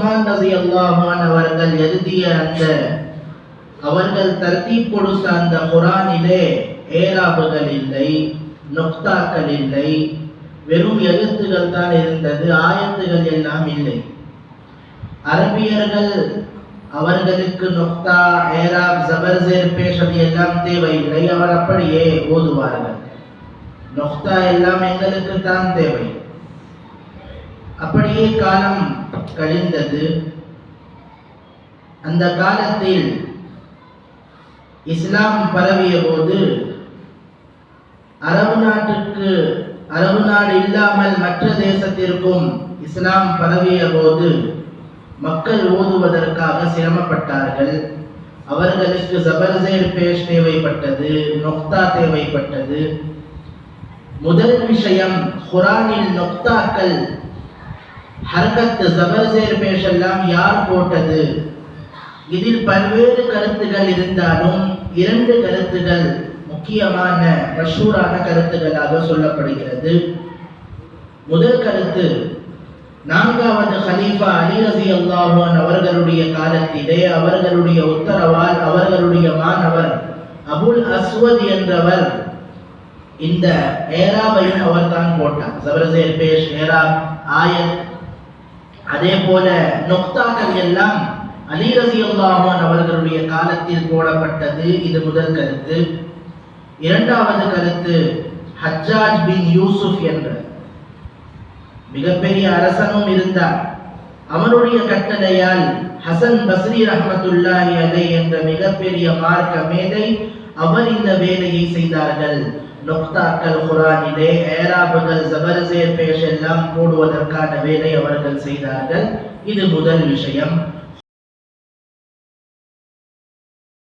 உஸ்மான் ரசி அல்லாஹான் அவர்கள் எழுதிய அந்த அவர்கள் தர்த்தீப் கொடுத்த அந்த குரானிலே ஏராபுகள் இல்லை நொக்தாக்கள் இல்லை வெறும் எழுத்துகள் தான் இருந்தது ஆயத்துகள் எல்லாம் இல்லை. அரபியர்கள் அவர்களுக்கு நொக்தா ஏராப் ஜபர்சேர் பேஷது எல்லாம் தேவையில்லை அவர் அப்படியே ஓதுவார்கள். நொக்தா எல்லாம் எங்களுக்கு தான் தேவை. அப்படியே காலம் கழிந்தது. அந்த காலத்தில் இஸ்லாம் பரவிய போது அரபு நாட்டுக்கு அரபு நாடு இல்லாமல் மற்ற தேசத்திற்கும் இஸ்லாம் பரவிய போது மக்கள் ஓதுவதற்காக சிரமப்பட்டார்கள். அவர்களுக்கு ஜபர்சேர் பேஷ் தேவைப்பட்டது நொக்தா தேவைப்பட்டது. முதல் விஷயம் குரானில் நொக்தாக்கள் ஹர்கத் ஜபர்சேர் பேஷெல்லாம் யார் போட்டது? இதில் பல்வேறு கருத்துகள் இருந்தாலும் இரண்டு கருத்துகள் முக்கியமான மஷூரான கருத்துகளாக சொல்லப்படுகிறது. முதல் கருத்து நான்காவது ஹலீஃபா அலி ரசி அல்லாஹான் அவர்களுடைய காலத்திலே அவர்களுடைய உத்தரவால் அவர்களுடைய மாணவர் அபுல் அஸ்வத் என்றவர் இந்த ஏராவையும் அவர் தான் போட்டார். சபரசேர் பேஷ் ஏரா ஆயத் அதே போல நொக்தாக்கள் எல்லாம் அலி அல்லாஹான் அவர்களுடைய காலத்தில் போடப்பட்டது இது முதல் கருத்து. இரண்டாவது கருத்து ஹஜ்ஜாஜ் பின் யூசுப் என்ற. மிகப்பெரிய அரசனும் இருந்தார் அவனுடைய கட்டளையால் ஹசன் பஸ்ரி ரஹமத்துல்லாஹி அலை என்ற மிகப்பெரிய மார்க்க மேதை அவர் இந்த வேலையை செய்தார்கள். நொக்தாக்கள் குரானிலே ஏராபுகள் ஜபரசேர் பேஷ் எல்லாம் போடுவதற்கான வேலை அவர்கள் செய்தார்கள். இது முதல் விஷயம்.